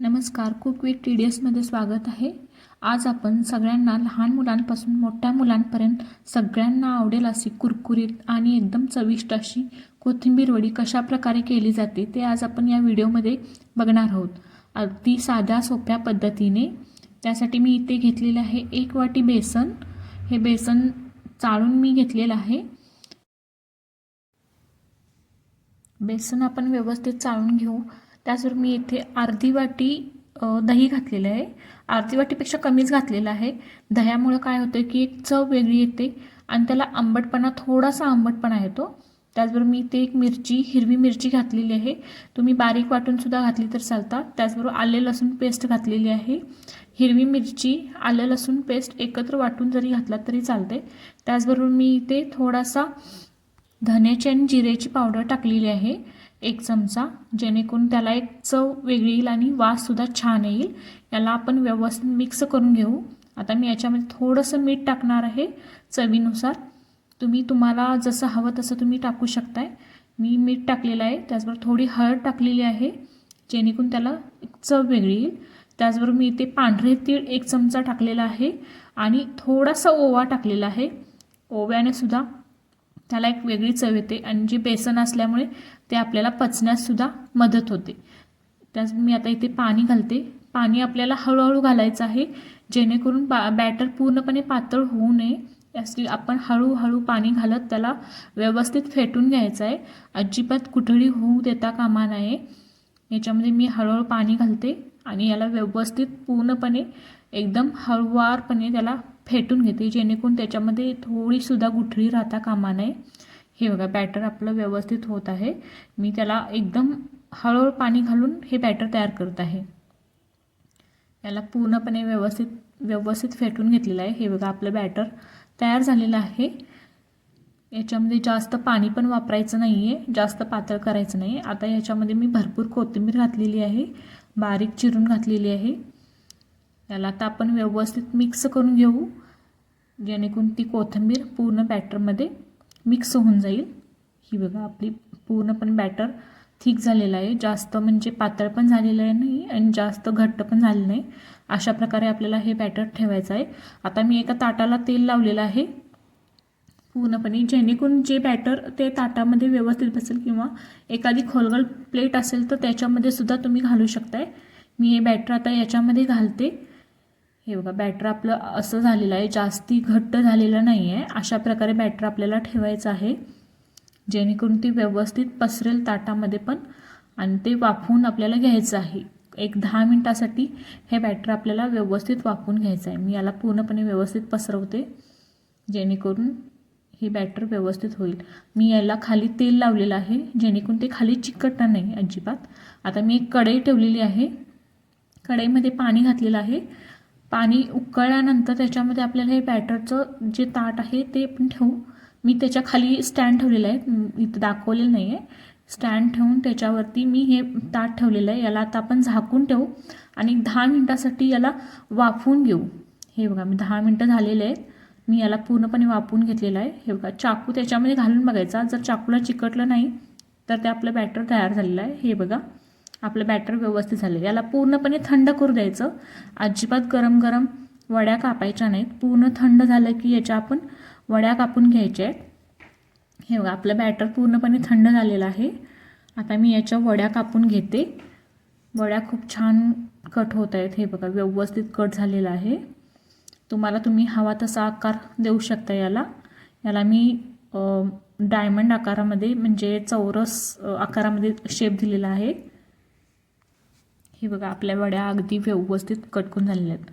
नमस्कार cook with T D एसमध्ये स्वागत आहे. आज आपण सगळ्यांना लहान मुलांपासून मोठ्या मुलांपर्यंत सगळ्यांना आवडेल अशी कुरकुरीत आणि एकदम चविष्ट अशी कोथिंबीर वडी कशा प्रकारे केली जाते ते आज आपण या व्हिडिओमध्ये बघणार आहोत. अगदी साध्या सोप्या पद्धतीने. त्यासाठी मी इथे घेतलेले आहे एक वाटी बेसन. हे बेसन चाळून मी घेतलेलं आहे. बेसन आपण व्यवस्थित चाळून घेऊ. त्याचबरोबर मी इथे अर्धी वाटी दही घातलेलं आहे. अर्धी वाटीपेक्षा कमीच घातलेलं आहे. दह्यामुळं काय होतं की एक चव वेगळी येते आणि त्याला आंबटपणा थोडासा आंबटपणा येतो. त्याचबरोबर मी इथे एक मिरची हिरवी मिरची घातलेली आहे. तुम्ही बारीक वाटूनसुद्धा घातली तर चालतात त्याचबरोबर आले लसूण पेस्ट घातलेली आहे. हिरवी मिरची आलं लसूण पेस्ट एकत्र वाटून जरी घातलात तरी चालते त्याचबरोबर मी इथे थोडासा धन्याची आणि जिरेची पावडर टाकलेली आहे. एक चमचा जेणेकरून त्याला एक चव वेगळी येईल आणि वाससुद्धा छान येईल. याला आपण व्यवस्थित मिक्स करून घेऊ. आता मी याच्यामध्ये थोडंसं मीठ टाकणार आहे चवीनुसार. तुम्ही तुम्हाला जसं हवं तसं तुम्ही टाकू शकताय. मी मीठ टाकलेलं आहे त्याचबरोबर थोडी हळद टाकलेली आहे जेणेकरून त्याला एक चव वेगळी येईल. त्याचबरोबर मी इथे पांढरे तीळ एक चमचा टाकलेला आहे आणि थोडासा ओवा टाकलेला आहे. ओव्याने सुद्धा त्याला एक वेगळी चव येते आणि जे बेसन असल्यामुळे ते आपल्याला पचण्याससुद्धा मदत होते. त्याच मी आता इथे पाणी घालते. पाणी आपल्याला हळूहळू घालायचं आहे. जेणेकरून बा बॅटर पूर्णपणे पातळ होऊ नये. यासाठी आपण हळूहळू पाणी घालत त्याला व्यवस्थित फेटून घ्यायचं आहे. अजिबात कुठळी होऊ देता कामा नये. याच्यामध्ये मी हळूहळू पाणी घालते आणि याला व्यवस्थित पूर्णपणे एकदम हळुवारपणे त्याला फेटून घेते जेणेकरून त्याच्यामध्ये थोडीसुद्धा गुठळी राहता कामा नये. हे बघा बॅटर आपलं व्यवस्थित होत आहे. मी त्याला एकदम हळूहळू पाणी घालून हे बॅटर तयार करत आहे. याला पूर्णपणे व्यवस्थित व्यवस्थित फेटून घेतलेलं आहे. हे बघा आपलं बॅटर तयार झालेलं आहे. याच्यामध्ये जास्त पाणी पण वापरायचं नाही आहे जास्त पातळ करायचं नाही आता याच्यामध्ये मी भरपूर कोथिंबीर घातलेली आहे. बारीक चिरून घातलेली आहे. त्याला आता आपण व्यवस्थित मिक्स करून घेऊ जेणेकरून ती कोथिंबीर पूर्ण बॅटरमध्ये मिक्स होऊन जाईल. ही बघा आपली पूर्ण पण बॅटर थिक झालेलं आहे. जास्त म्हणजे पातळ पण झालेलं आहे नाही आणि जास्त घट्ट पण झालेलं नाही. अशा प्रकारे आपल्याला हे बॅटर ठेवायचं आहे. आता मी एका ताटाला तेल लावलेलं आहे. पूर्णपणे जेणेकरून जे बॅटर ते ताटामध्ये व्यवस्थित बसेल किंवा एखादी खोलगल प्लेट असेल तर त्याच्यामध्ये सुद्धा तुम्ही घालू शकताय. मी हे बॅटर आता याच्यामध्ये घालते. हे बघा बॅटर आपलं असं झालेलं आहे जास्ती घट्ट झालेलं नाही आहे अशा प्रकारे बॅटर आपल्याला ठेवायचं आहे. जेणेकरून ते व्यवस्थित पसरेल ताटामध्ये पण आणि ते वाफवून आपल्याला घ्यायचं आहे. एक दहा मिनटासाठी हे बॅटर आपल्याला व्यवस्थित वाफवून घ्यायचं आहे. मी याला पूर्णपणे व्यवस्थित पसरवते जेणेकरून हे बॅटर व्यवस्थित होईल. मी याला खाली तेल लावलेलं आहे जेणेकरून ते खाली चिकटणार नाही अजिबात. आता मी एक कढई ठेवलेली आहे. कढईमध्ये पाणी घातलेलं आहे. पाणी उकळल्यानंतर त्याच्यामध्ये आपल्याला हे बॅटरचं जे ताट आहे ते पण ठेवू. मी त्याच्याखाली स्टँड ठेवलेलं आहे. इथं दाखवलेलं नाही आहे स्टँड ठेवून त्याच्यावरती मी हे ताट ठेवलेलं आहे. याला आता आपण झाकून ठेवू आणि दहा मिनटासाठी याला वाफवून घेऊ. हे बघा मी दहा मिनटं झालेले आहेत. मी याला पूर्णपणे वाफवून घेतलेलं आहे. हे बघा चाकू त्याच्यामध्ये घालून बघायचा. जर चाकूला चिकटलं नाही तर ते आपलं बॅटर तयार झालेलं आहे. हे बघा आपलं बॅटर व्यवस्थित झालं. याला पूर्णपणे थंड करू द्यायचं. अजिबात गरम गरम वड्या कापायच्या नाहीत. पूर्ण थंड झालं की याच्या आपण वड्या कापून घ्यायच्या आहेत. हे बघा आपलं बॅटर पूर्णपणे थंड झालेलं आहे. आता मी याच्या वड्या कापून घेते. वड्या खूप छान कट होत आहेत. हे बघा व्यवस्थित कट झालेलं आहे. तुम्हाला तुम्ही हवा तसा आकार देऊ शकता याला. याला मी डायमंड आकारामध्ये म्हणजे चौरस आकारामध्ये शेप दिलेला आहे. हे बघा आपल्या वड्या अगदी व्यवस्थित कटकून झालेल्या आहेत.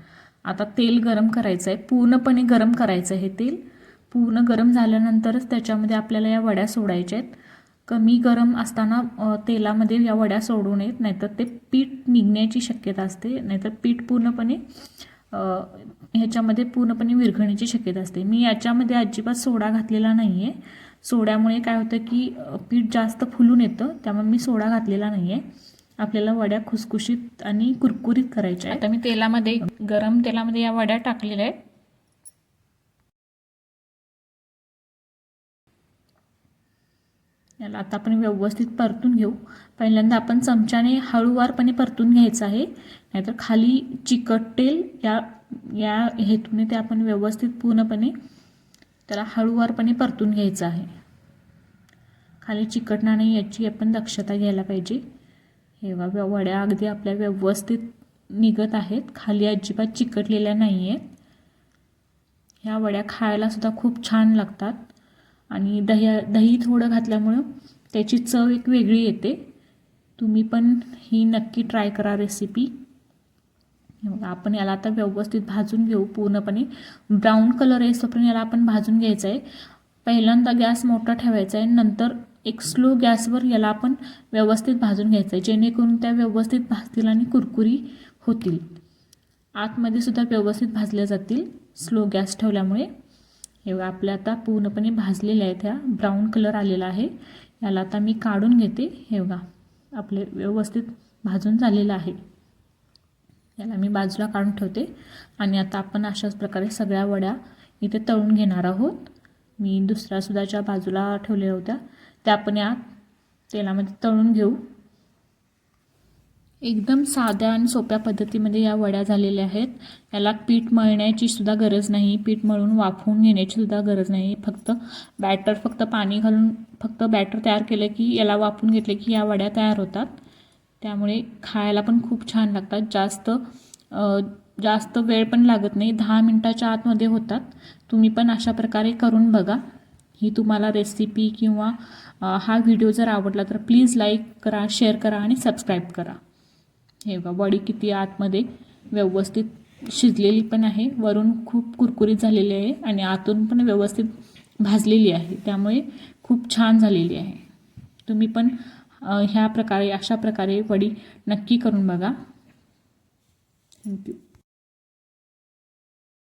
आता तेल गरम करायचं आहे पूर्णपणे गरम करायचं आहे हे तेल. पूर्ण गरम झाल्यानंतरच त्याच्यामध्ये आपल्याला या वड्या सोडायच्या आहेत. कमी गरम असताना तेलामध्ये या वड्या सोडू नयेत नाहीतर ते पीठ निघण्याची शक्यता असते नाहीतर पीठ पूर्णपणे ह्याच्यामध्ये पूर्णपणे विरघळण्याची शक्यता असते. मी याच्यामध्ये अजिबात सोडा घातलेला नाही आहे सोड्यामुळे काय होतं की पीठ जास्त फुलून येतं त्यामुळे मी सोडा घातलेला नाही आहे आपल्याला वड्या खुसखुशीत आणि कुरकुरीत करायच्या आहेत. आता मी तेलामध्ये गरम तेलामध्ये या वड्या टाकलेल्या आहेत. याला आता आपण व्यवस्थित परतून घेऊ. पहिल्यांदा आपण चमच्याने हळूवारपणे परतून घ्यायचं आहे. नाहीतर खाली चिकटेल या या हेतूने ते आपण व्यवस्थित पूर्णपणे त्याला हळूवारपणे परतून घ्यायचं आहे. खाली चिकटणार नाही याची आपण दक्षता घ्यायला पाहिजे. हे वड्या अगदी आपल्या व्यवस्थित निघत आहेत. खाली अजिबात चिकटलेल्या नाही आहेत ह्या वड्या खायलासुद्धा खूप छान लागतात. आणि दही दही थोडं घातल्यामुळं त्याची चव एक वेगळी येते. तुम्ही पण ही नक्की ट्राय करा रेसिपी. आपण याला आता व्यवस्थित भाजून घेऊ पूर्णपणे. ब्राऊन कलर येईस्तोपर्यंत याला आपण भाजून घ्यायचं आहे पहिल्यांदा गॅस मोठा ठेवायचा आहे नंतर एक स्लो गॅसवर याला आपण व्यवस्थित भाजून घ्यायचं आहे. जेणेकरून त्या व्यवस्थित भाजतील आणि कुरकुरी होतील. आतमध्ये सुद्धा व्यवस्थित भाजल्या जातील स्लो गॅस ठेवल्यामुळे. हे आपल्या आता पूर्णपणे भाजलेल्या आहेत. ह्या ब्राऊन कलर आलेला आहे. याला आता मी काढून घेते. हे बघा आपले व्यवस्थित भाजून झालेलं आहे. याला मी बाजूला काढून ठेवते. आणि आता आपण अशाच प्रकारे सगळ्या वड्या इथे तळून घेणार आहोत. मी दुसऱ्यासुद्धा ज्या बाजूला ठेवलेल्या होत्या त्या आपण या तेलामध्ये तळून घेऊ. एकदम साध्या आणि सोप्या पद्धतीमध्ये या वड्या झालेल्या आहेत. याला पीठ मळण्याची सुद्धा गरज नाही. पीठ मळून वाफवून घेण्याची सुद्धा गरज नाही. फक्त बॅटर फक्त पाणी घालून फक्त बॅटर तयार केलं की याला वाफवून घेतले की या वड्या तयार होतात. त्यामुळे खायला पण खूप छान लागतात. जास्त जास्त वेळ पण लागत नाही. दहा मिनटाच्या आतमध्ये होतात. तुम्ही पण अशा प्रकारे करून बघा. ही तुम्हाला रेसिपी किंवा हा व्हिडिओ जर आवडला तर प्लीज लाईक करा शेअर करा आणि सबस्क्राईब करा. हे बघा वडी किती आतमध्ये व्यवस्थित शिजलेली पण आहे वरून खूप कुरकुरीत झालेली आहे आणि आतून पण व्यवस्थित भाजलेली आहे त्यामुळे खूप छान झालेली आहे. तुम्ही पण ह्या प्रकारे अशा प्रकारे वडी नक्की करून बघा. थँक्यू